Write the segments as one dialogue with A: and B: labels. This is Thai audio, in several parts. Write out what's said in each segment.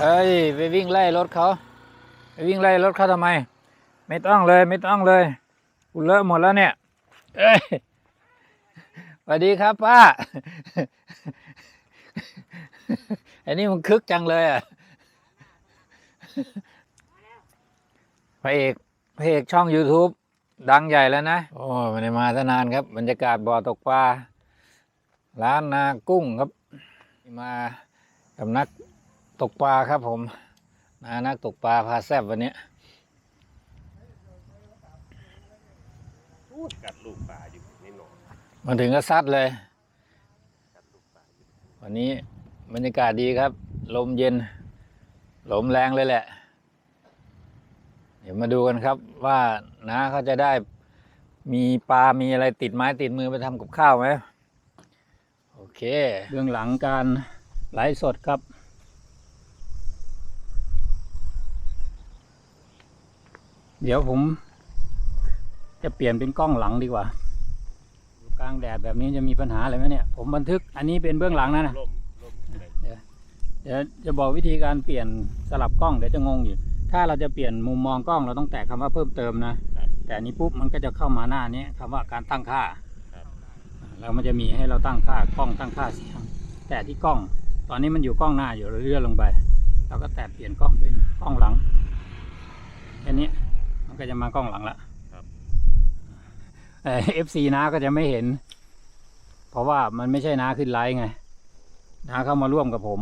A: เอ้ยไปวิ่งไล่รถเขาไปวิ่งไล่รถเขาทำไม ไม่ต้องเลยไม่ต้องเลยกูเลอะหมดแล้วเนี่ยเอ้ยสวัสดีครับป้าอันนี้มันคึกจังเลยอะพระเอกพระเอกช่อง YouTube ดังใหญ่แล้วนะ โอ้ไม่ได้มาตั้งนานครับ บรรยากาศบ่อตกปลาร้านนากุ้งครับ มากับนัก ตกปลาครับผมนานักตกปลาพาแซบวันนี้
B: พูดกัดลูกปลาอยู่นิดหน่อย
A: มาถึงก็ซัดเลย
B: กัดลูกปลาอยู่
A: วันนี้บรรยากาศดีครับ ลมเย็น ลมแรงเลยแหละ เดี๋ยวมาดูกันครับว่าน้าเขาจะได้มีปลา มีอะไรติดไม้ติดมือไปทำกับข้าวไหม โอเคเบื้องหลังการไลฟ์สดครับ เดี๋ยวผม จะเปลี่ยนเป็นกล้องหลังดีกว่า อยู่กลางแดดแบบนี้จะมีปัญหาอะไรไหมเนี่ย ผมบันทึกอันนี้เป็นเบื้องหลังนะนะ
B: ร่มร่มอะไร
A: เดี๋ยวจะบอกวิธีการเปลี่ยนสลับกล้องเดี๋ยวจะงงอยู่ ถ้าเราจะเปลี่ยนมุมมองกล้องเราต้องแตะคำว่าเพิ่มเติมนะ แต่อันนี้ปุ๊บมันก็จะเข้ามาหน้านี้คำว่าการตั้งค่า
B: ครับ
A: แล้วมันจะมีให้เราตั้งค่ากล้องตั้งค่าเสียงแต่ที่กล้อง ตอนนี้มันอยู่กล้องหน้าอยู่เราเลื่อนลงไปเราก็แตะเปลี่ยนกล้องเป็นกล้องหลังแค่นี้ มันก็จะมากล้องหลังละ
B: ครับ
A: เอฟซีน้าก็จะไม่เห็น เพราะว่ามันไม่ใช่น้าขึ้นไลฟ์ไงน้าเข้ามาร่วมกับผม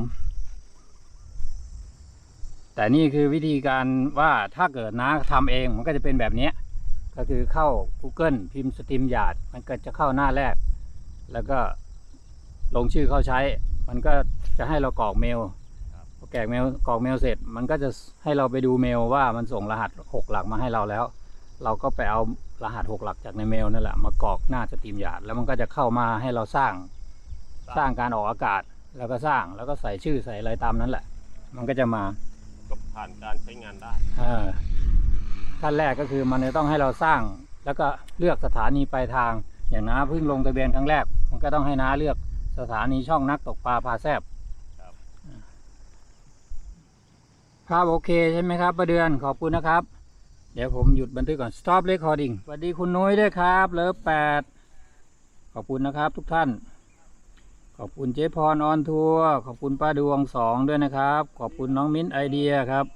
A: แต่นี่คือวิธีการว่าถ้าเกิดน้าทำเองมันก็จะเป็นแบบเนี้ยก็คือเข้า Google พิมพ์สตรีมยาด มันก็จะเข้าหน้าแรก แล้วก็ลงชื่อเข้าใช้ มันก็จะให้เรากรอกเมลพ อแกกเมลกรอกเมลเสร็จ มันก็จะให้เราไปดูเมลว่ามันส่งรหัสหกหลักมาให้เราแล้ว เราก็ไปเอารหัสหกหลักจากในเมลนั่นแหละมากรอกหน้าสตรีมยาดแล้วมันก็จะเข้ามาให้เราสร้าง สร้างการออกอากาศแล้วก็สร้างแล้วก็ใส่ชื่อใส่อะไรตามนั้นแหละ มันก็จะมา
B: ก็ผ่านการใช้งานได้
A: เออขั้นแรกก็คือมันจะต้องให้เราสร้าง แล้วก็เลือกสถานีปลายทาง อย่างน้าเพิ่งลงทะเบียนครั้งแรก มันก็ต้องให้น้าเลือกสถานีช่องนักตกปลาพาแซบ
B: ครับ
A: ครับโอเคใช่ไหมครับประเดือนขอบคุณนะครับ เดี๋ยวผมหยุดบันทึกก่อน stop recording สวัสดีคุณนุ้ยด้วยครับเลิฟแปดขอบคุณนะครับทุกท่าน ขอบคุณเจ๊พรออนทัวร์ขอบคุณป้าดวงสองด้วยนะครับ ขอบคุณน้องมิ้นไอเดียครับ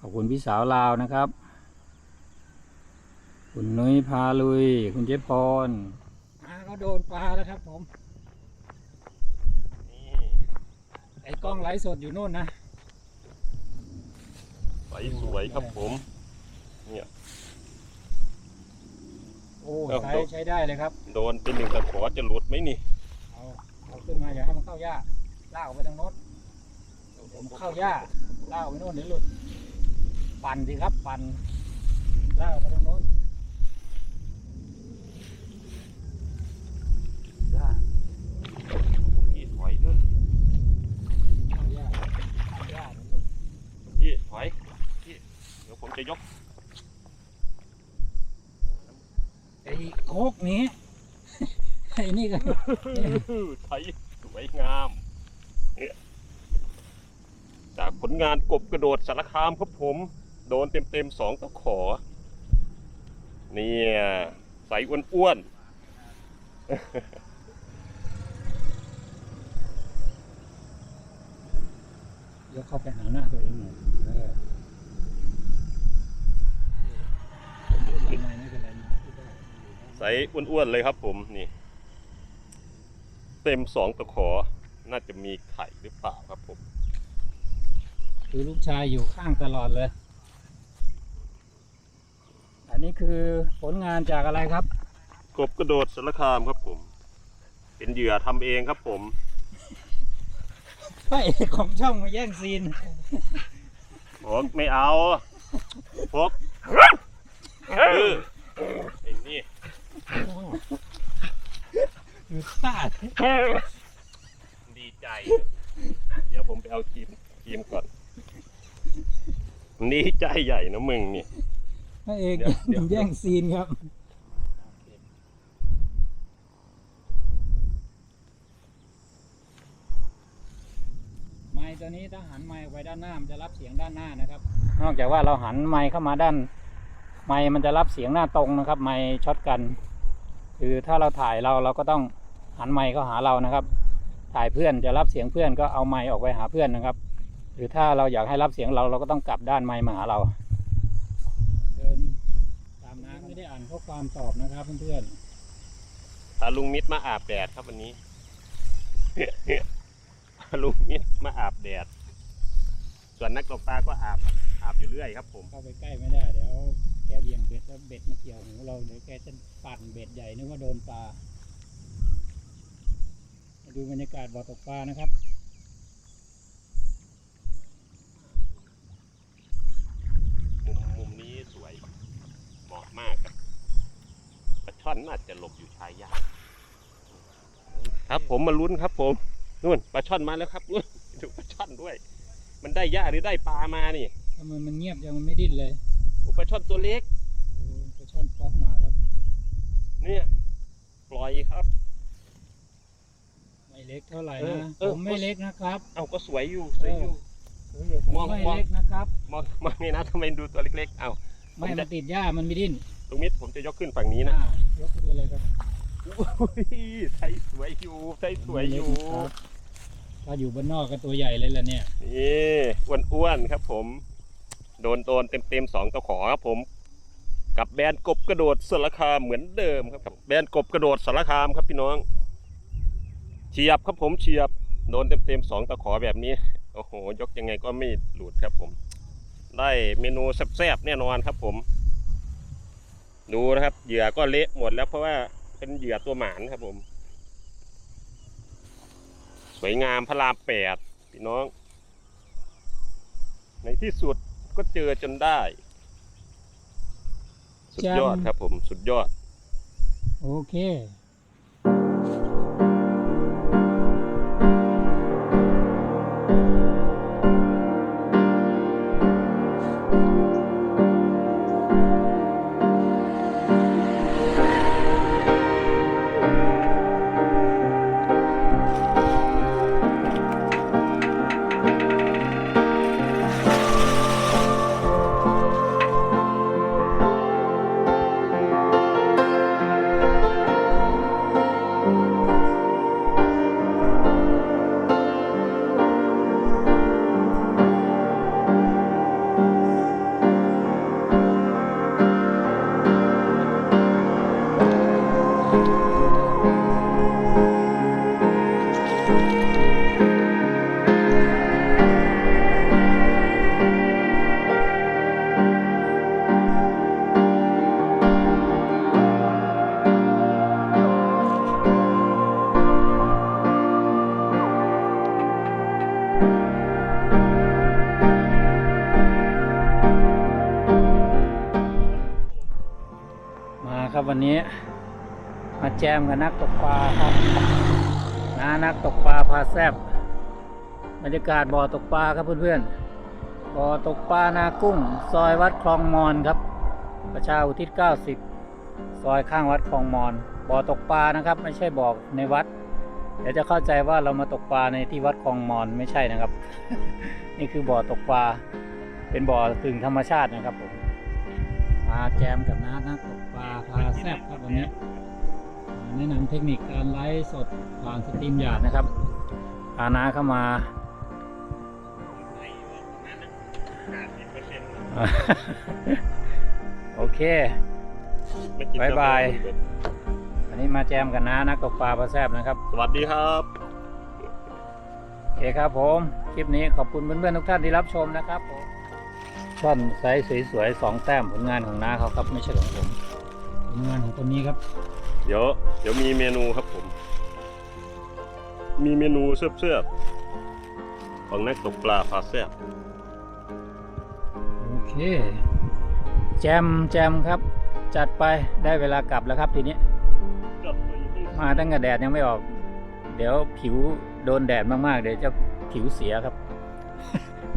A: ขอบคุณพี่สาวลาวนะครับ คุณนุ้ยพาลุย คุณเจ๊พรปลาก็โดนปลาแล้วครับผมไอ้กล้องไลฟ์สดอยู่นู่นนะ
B: สสวยครับผม เนี่ย
A: โอ้
B: ครับ
A: ใช้ใช้ได้เลยครับ
B: โดนเป็นหนึ่งตะขอจะหลุดไหมนี่
A: เอาเอาขึ้นมาอย่าให้มันเข้าหญ้าลากออกไปทางโน้นผมเข้าหญ้าลากออกไปโน้นเดี๋ยวหลุด ปั่นสิครับ ปั่นลากออกไปทางโน้นหญ้า
B: พี่ถอยเถอะ
A: เข้าหญ้าเข้าหญ้าเดี๋ยวหลุด
B: พี่ถอยพี่เดี๋ยวผมจะยก
A: ไอ้โคก นี้ ไอ้นี่ก็
B: ไถสวยงามเนี่ยจากผลงานกบกระโดดสารคามครับผม โดนเต็มเต็มๆสองตะขอ เนี่ยใสอ้วน
A: ยกเข้าไปหาหน้าตัวเองหน่อยเออไม่ไม่เป็นไรนะพูดได้
B: ๆใสอ้วนๆเลยครับผมนี่ เต็มสองตะขอน่าจะมีไข่หรือเปล่าครับผม
A: คือลูกชายอยู่ข้างตลอดเลย อันนี้คือผลงานจากอะไรครับ
B: กบกระโดดสารคามครับผม เป็นเหยื่อทำเองครับผม
A: พระเอกของช่องมาแย่งซีน
B: พกไม่เอาพกเออไอ้นี่
A: คือซ่า
B: ดีใจ เดี๋ยวผมไปเอาครีมครีมก่อนนี่ใจใหญ่นะมึงนี่
A: พระเอก
B: เดี๋ยวเดี๋ยว
A: แย่งซีนครับ ไม่ตัวนี้ถ้าหันไม้ออกไปด้านหน้ามันจะรับเสียงด้านหน้านะครับ นอกจากว่าเราหันไม้เข้ามาด้าน ไม้มันจะรับเสียงหน้าตรงนะครับ ไม้ช็อตกัน คือถ้าเราถ่ายเราเราก็ต้อง หันไม้เข้าหาเรานะครับ ถ่ายเพื่อนจะรับเสียงเพื่อนก็เอาไม้ออกไปหาเพื่อนนะครับ หรือถ้าเราอยากให้รับเสียงเราเราก็ต้องกลับด้านไม้มาหาเรา เดินตามน้ำไม่ได้อ่านข้อความตอบนะครับ เพื่อน
B: พาลุงมิตรมาอาบแดดครับวันนี้พาลุงมิตรมาอาบแดด ส่วนนักตกปลาก็อาบอาบอยู่เรื่อยครับ ผม
A: ๆเข้าไปใกล้ไม่ได้เดี๋ยวแกเบี่ยงเบ็ดแล้วเบ็ดมาเกี่ยวหูเราเดี๋ยวแกจะปั่นเบ็ดใหญ่นึกว่าโดนปลามา ดูบรรยากาศบ่อตกปลานะครับ
B: มุมมุมนี้สวยเหมาะมากครับปลาช่อนน่าจะหลบอยู่ชายยาครับผมมาลุ้นครับ ผมนู่นปลาช่อนมาแล้วครับนู่นดูปลาช่อนด้วย มันได้หญ้าหรือได้ปลามานี่
A: ทำไมมันเงียบยังมันไม่ดิ้นเลย
B: โอ้ปลาช่อนตัวเล็ก
A: โอ้ปลาช่อนป๊อกมาครับ
B: เนี่ย ปล่อยครับ
A: ไม่ เล็กเท่าไหร่
B: เออ
A: นะ
B: เอ
A: ผ
B: อ
A: มไม่เล็กนะครับ
B: เอาก็สวยอยู่สวยอยู่
A: ผม
B: มอง
A: ไม่
B: มอง
A: เล็กนะครับ
B: มองมองนี่นะทำไมดูตัวเล็กๆเอา
A: ไม่
B: ผมจะ
A: มันติดหญ้ามันไม่ดิ้น
B: ลุงมิตรผมจะยกขึ้นฝั่งนี้นะ
A: อ่ายกขึ้นไปเลยครับ
B: อุ้ยใช้สวยอยู่ใช้สวยอยู่
A: ไม่เล็กนะครับถ้าอยู่บนนอกก็ตัวใหญ่เลยล่ะเนี่ย
B: นี่อ้วนๆครับ ผม โดนโดนเต็มๆสองตะขอครับผม กับแบรนด์กบกระโดดสารคามเหมือนเดิมครับ แบรนด์กบกระโดดสารคามครับพี่น้อง เฉียบครับผมเฉียบโดนเต็มๆสองตะขอแบบนี้ โอ้โห ยกยังไงก็ไม่หลุดครับผม ได้เมนูแซ่บๆแน่นอนครับผม ดูนะครับเหยื่อก็เละหมดแล้วเพราะว่าเป็นเหยื่อตัวหมานครับผม สวยงามพระรามแปดพี่น้อง ในที่สุดก็เจอจนได้ สุดยอดครับผม สุดยอด
A: โอเค วันนี้ มาแจมกับนักตกปลาครับนานักตกปลาพาแซบบรรยากาศบ่อตกปลาครับเพื่อนๆบ่อตกปลานากุ้ง ซอยวัดคลองมอนครับ ประชาอุทิศ 90 ซอยข้างวัดคลองมอน บ่อตกปลานะครับ ไม่ใช่บ่อในวัด เดี๋ยวจะเข้าใจว่าเรามาตกปลาในที่วัดคลองมอนไม่ใช่นะครับ นี่คือบ่อตกปลาเป็นบ่อกึ่งธรรมชาตินะครับผมมาแจมกับน้านักตกาพาแซบครับวันนี้อ่าแนะนำเทคนิคการไลฟ์สดผ่านสตรีมหยาดนะครับพาน้าเข้ามาโอเคบ๊ายบายวันนี้มาแจมกับน้านักตกปลาพาแซบนะครับ
B: สวัสดีครับ
A: โอเคครับผม คลิปนี้ขอบคุณเพื่อนๆทุกท่านที่รับชมนะครับผมช่อนไซส์สวยๆสองแต้มผลงานของน้าเขาครับไม่ใช่ของผมผ ลงานของคนนี้ครับ
B: เดี๋ยวเดี๋ยวมีเมนูครับผม มีเมนูเสื้อๆของนักตกปลาพาแซ่บ
A: โอเค แจมแจมครับ จัดไปได้เวลากลับแล้วครับทีนี้ มาตั้งแต่แดดยังไม่ออก เดี๋ยวผิวโดนแดดมากๆ เดี๋ยวจะผิวเสียครับ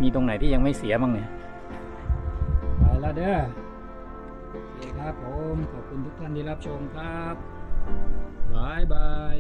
A: มีตรงไหนที่ยังไม่เสียบ้างเนี่ย ไปแล้วเด้อโอเค ครับผม ขอบคุณทุกท่านที่รับชมครับบายบาย